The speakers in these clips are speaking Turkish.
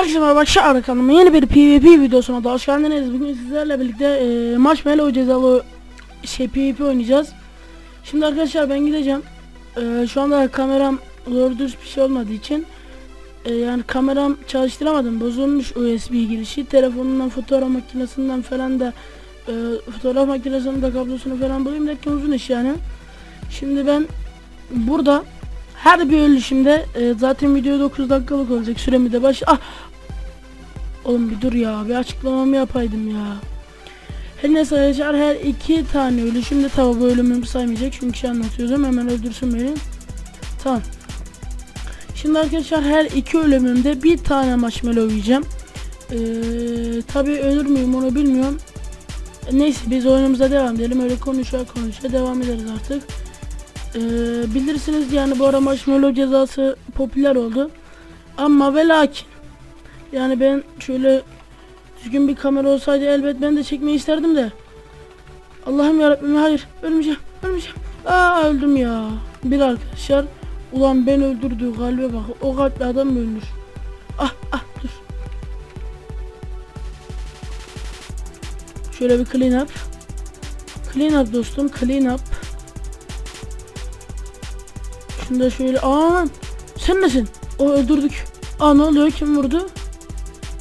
Herkese merhaba Şahane kanalıma yeni bir PvP videosuna da hoş geldiniz. Bugün sizlerle birlikte e, Marshmallow cezalı şey PvP oynayacağız. Şimdi arkadaşlar ben gideceğim. E, şu anda kameram doğru düz bir şey olmadığı için e, yani kameram çalıştıramadım. Bozulmuş USB girişi. Telefonundan fotoğraf makinesinden falan da e, fotoğraf makinesinin de kablosunu falan bulayım derken uzun iş yani. Şimdi ben burada her bir ölüşümde e, zaten video 9 dakikalık olacak süremi de baş ah Oğlum bir dur ya bir açıklamamı yapaydım ya. Her neyse arkadaşlar her iki tane ölüşümde tabi bu ölümümü saymayacak çünkü şey anlatıyordum hemen öldürsün beni. Tamam. Şimdi arkadaşlar her iki ölümümde bir tane marshmallow yiyeceğim. Ee, tabi ölür müyüm onu bilmiyorum. Neyse biz oyunumuza devam edelim öyle konuşa konuşa devam ederiz artık. Ee, bilirsiniz yani bu ara marshmallow cezası popüler oldu. Ama ve lakin yani ben şöyle düzgün bir kamera olsaydı elbet ben de çekmeyi isterdim de. Allah'ım yarabbim hayır ölmeyeceğim ölmeyeceğim. Aa öldüm ya. Bir arkadaşlar ulan ben öldürdü kalbe bak o kalpli adam mı ölmüş? Ah ah dur. Şöyle bir clean up. Clean up dostum clean up. Şunu da şöyle aman sen nesin? O öldürdük. Aa ne oluyor kim vurdu?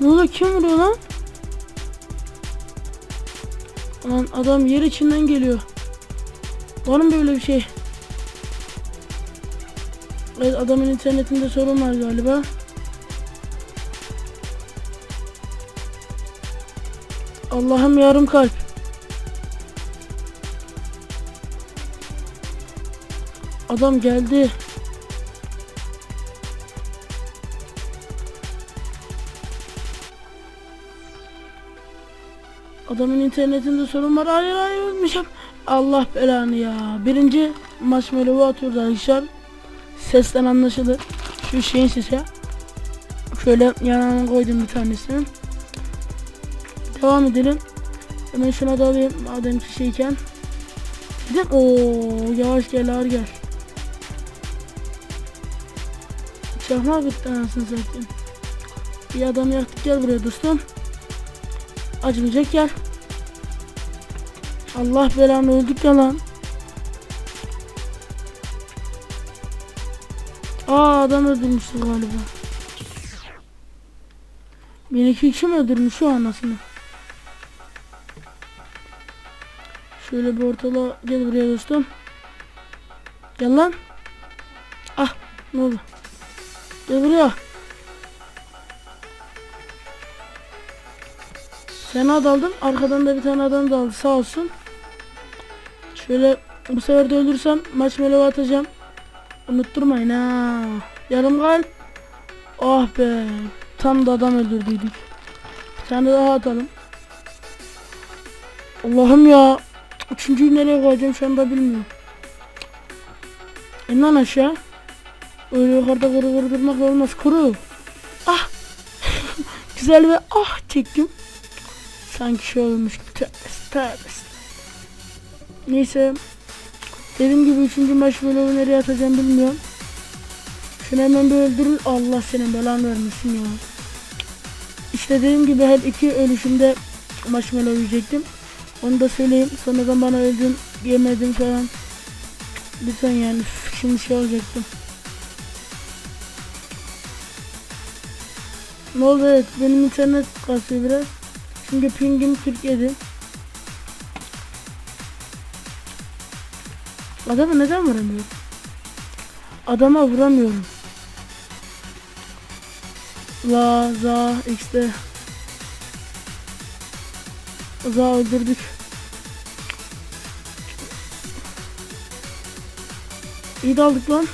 Ne oluyor kim vuruyor lan? Lan adam yer içinden geliyor. Var mı böyle bir şey? Evet adamın internetinde sorun var galiba. Allah'ım yarım kalp. Adam geldi. Adamın internetinde sorun var. Hayır hayır ölmüşüm. Allah belanı ya. Birinci marshmallow'u atıyordu arkadaşlar. Sesten anlaşılır. Şu şeyin sesi. Şöyle yanına koydum bir tanesini. Devam edelim. Hemen şuna da alayım madem ki şeyken. Dedim ooo yavaş gel ağır gel. Çakmak bitti anasını satayım. Bir adam yaktık gel buraya dostum. Acımayacak gel. Allah belanı öldük ya lan. Aa adam öldürmüştü galiba. Beni iki kişi mi öldürmüş şu anasını? Şöyle bir ortalığa gel buraya dostum. Gel lan. Ah ne oldu? Gel buraya. Fena daldım. Arkadan da bir tane adam daldı. Sağ olsun. Şöyle bu sefer de ölürsem marshmallow atacağım. Unutturmayın ha. Yarım kalp. Oh be. Tam da adam öldürdüydük. Bir tane daha atalım. Allah'ım ya. Üçüncüyü nereye koyacağım şu anda bilmiyorum. İn lan aşağı. Öyle yukarıda kuru kuru durmak olmaz. Kuru. Ah. Güzel ve ah çektim. Sanki şey olmuş. Neyse. Dediğim gibi üçüncü maç böyle nereye atacağım bilmiyorum. Şunu hemen bir öldürün. Allah senin belanı vermesin ya. İşte dediğim gibi her iki ölüşümde marshmallow yiyecektim. Onu da söyleyeyim. Sonradan bana öldüm, yemedim falan. Lütfen yani şimdi şey olacaktım. Ne oldu evet benim internet kasıyor biraz. Çünkü pingim 47. Adama neden vuramıyorum? Adama vuramıyorum. La za x'de. Za öldürdük. İyi daldık lan.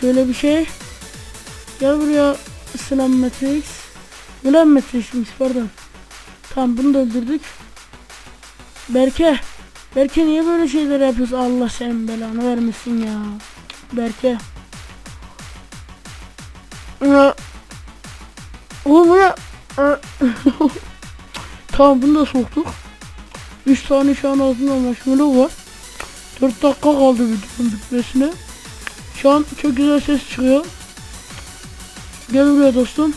Şöyle bir şey. Gel buraya Selam Matrix. Ulan Matrix'miş pardon. Tamam bunu da öldürdük. Berke. Berke niye böyle şeyler yapıyorsun? Allah senin belanı vermesin ya. Berke. Ya. Oğlum ne? tamam bunu da soktuk. 3 tane şu an ağzında marshmallow var. 4 dakika kaldı videonun bitmesine. Şu an çok güzel ses çıkıyor. Gel buraya dostum.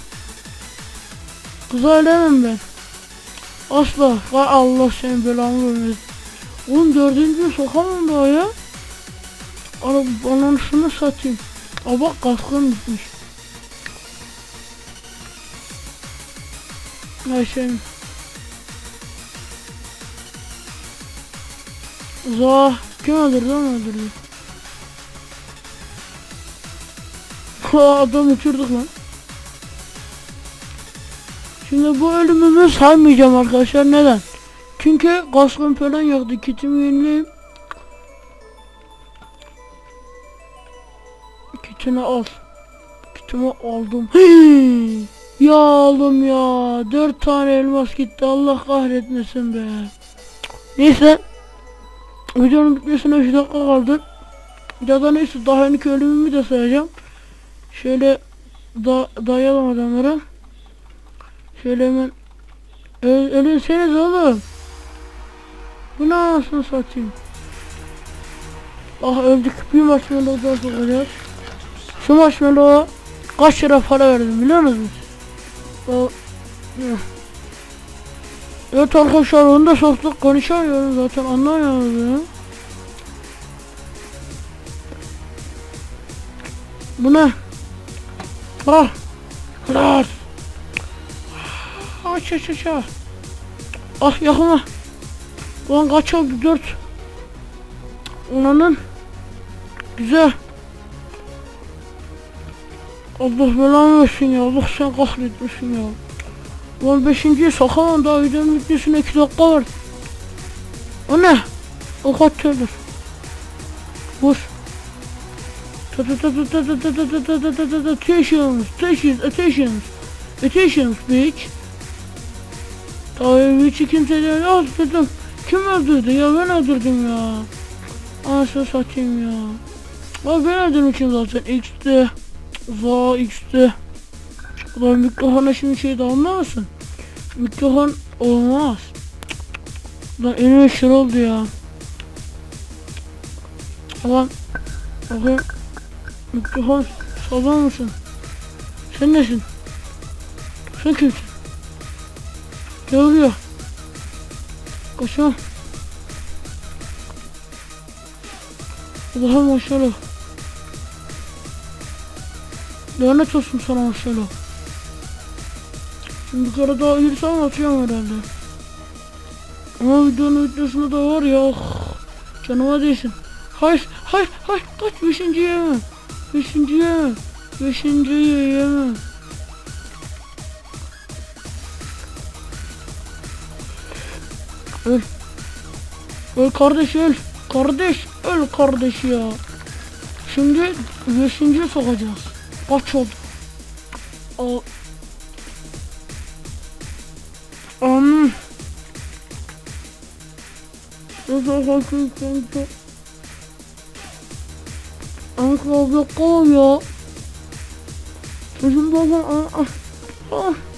Kız ailemem ben. Asla. Vay Allah senin belanı vermesin. Oğlum dördüncü sokamam daha ya. Ara bana şunu satayım. Aa bak kaskım bitmiş. Ay senin. Zah. Kim öldürdü onu öldürdü. Ha adam uçurduk lan. Şimdi bu ölümümü saymayacağım arkadaşlar neden? Çünkü kaskım falan yoktu kitimi yenileyim. Kitini al. Kitimi aldım. Ya oğlum ya. Dört tane elmas gitti Allah kahretmesin be. Neyse. Videonun bitmesine 3 dakika kaldı. Ya da neyse daha henüz ölümümü de sayacağım. Şöyle da dayalım adamlara. Şöyle hemen Öl ölürseniz oğlum. Bu anasını satayım. Ah öldük. Bir marshmallow daha sokacağız. Şu marshmallow'a kaç lira para verdim biliyor musunuz? O... Evet arkadaşlar onu da soktuk konuşamıyorum zaten anlamıyoruz ya. Bu ne? Ah! Ah! Aç aç aç. Ah yakma. Ulan kaç oldu? Dört. Onanın. Güzel. Allah belanı versin ya. Allah sen kahretmesin ya. Ulan beşinciye sakalan daha videonun bitmesine iki dakika var. O ne? O kaçırdır. Vur. Attention, attention, attention, bitch. Tabii hiç kimse de dedim. Kim öldürdü ya ben öldürdüm ya. Anasını satayım ya. Abi ben öldürmüşüm zaten X'ti. Za X'ti. Ulan mikrofona şimdi şey de olmasın. Mikrofon olmaz. Ulan elime şır oldu ya. Ulan bakayım. Mikrofon sağlam mısın? Sen nesin? Sen kimsin? Ne oluyor? Kaçma. Allah'ım maşallah. Lanet olsun sana maşallah. Şimdi bir kere daha yürüsem atıyorum herhalde. Ama videonun videosunda da var ya. oh, Canıma değsin. Hayır, hayır, hayır. Kaç beşinciye yeme. Beşinciye yeme. Beşinciye yeme. Öl. Öl kardeş öl. Kardeş öl kardeş ya. Şimdi beşinciye sokacağız. Kaç oldu? O. Anam. Nasıl kaçın kanka? Anka abla kal ya. Bizim baba ah ah.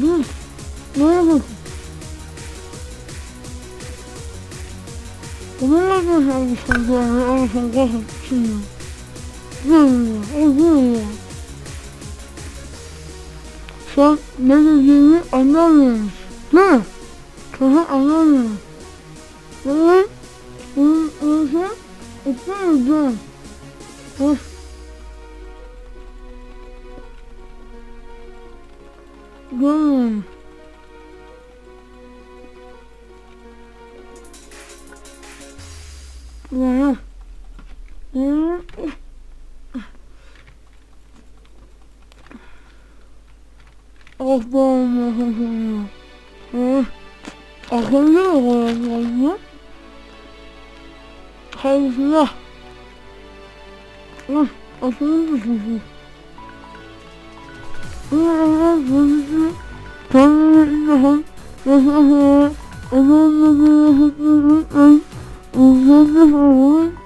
Dur. Ne oldu? Bununla nasıl alışan yani alışan kasıp şimdi. Görmüyor, o görmüyor. Sen ne dediğini anlamıyorsun. Değil mi? Çocuk anlamıyor. Ve ben bunu ölçen etmeyeceğim. Nasıl? Ah ben. Akıllı olanlarını karşısına atılır mısınız? Bu aralar kendisi tanrı ilham yasaklayarak adamla bir yasaklayarak ben uzakta kalmak